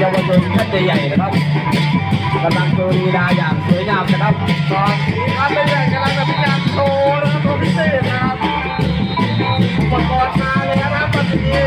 เยาวชนท่านใหญ่นะครับกำลังโชว์ลีลาอย่างสวยงามนะครับตอนนี้ครับเป็นใหญ่กำลังจะพยายามโชว์นะครับพิเศษนะครับอุปกรณ์มาเลยนะครับตอนนี้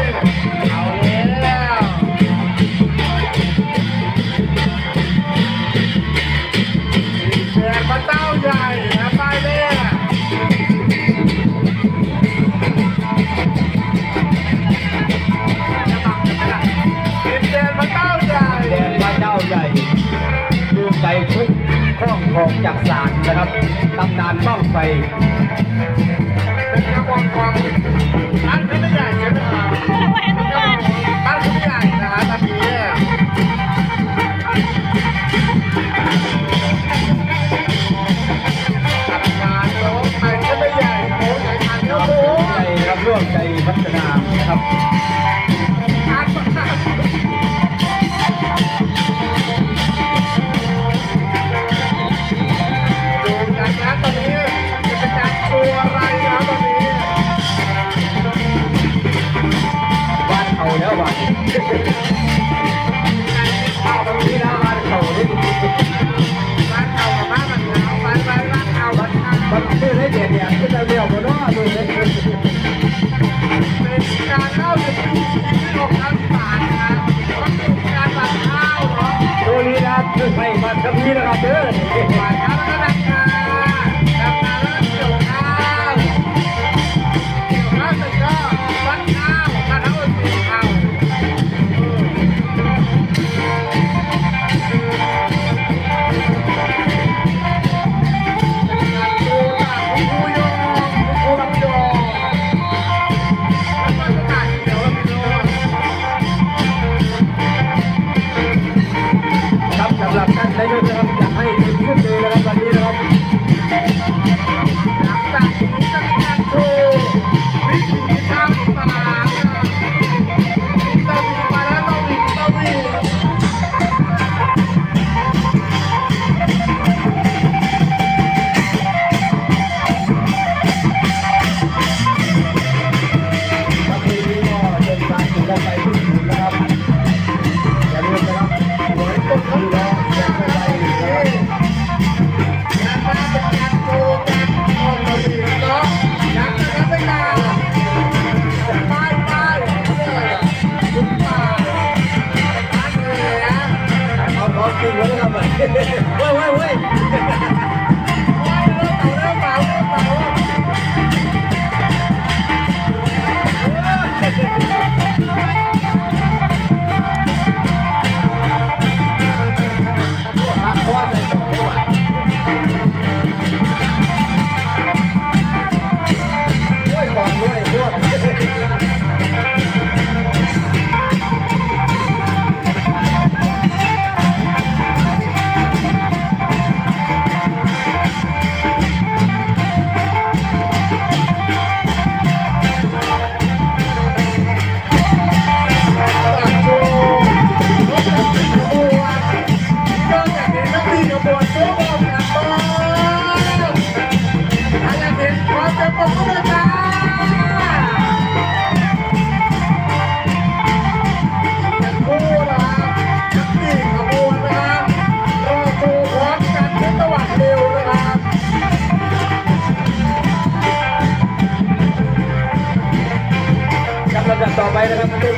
ทองจากศาลนะครับตำนานบ้องไฟเป็นควางความอันนั้นไม่ใหญ่ การเข้าถึงผู้ชมที่ลงทางศาลนะรับต้องารตัดข้เนาะดูนี้นะคือไม่มาทำนี้นะครับเด้อ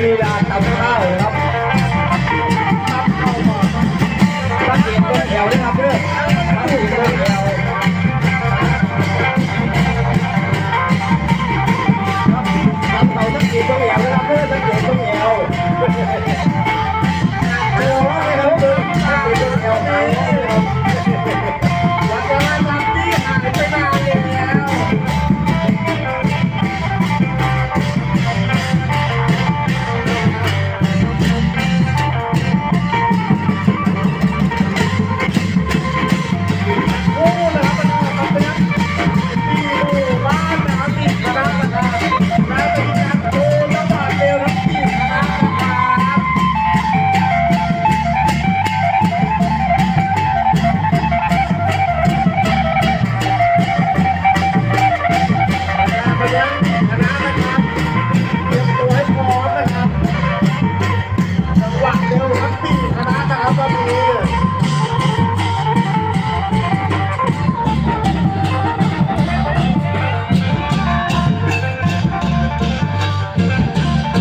ลีดาตัดเข้าวครับตับเต้งเองต้นแถวนะครับเพื่อนตั้งเองต้นแถว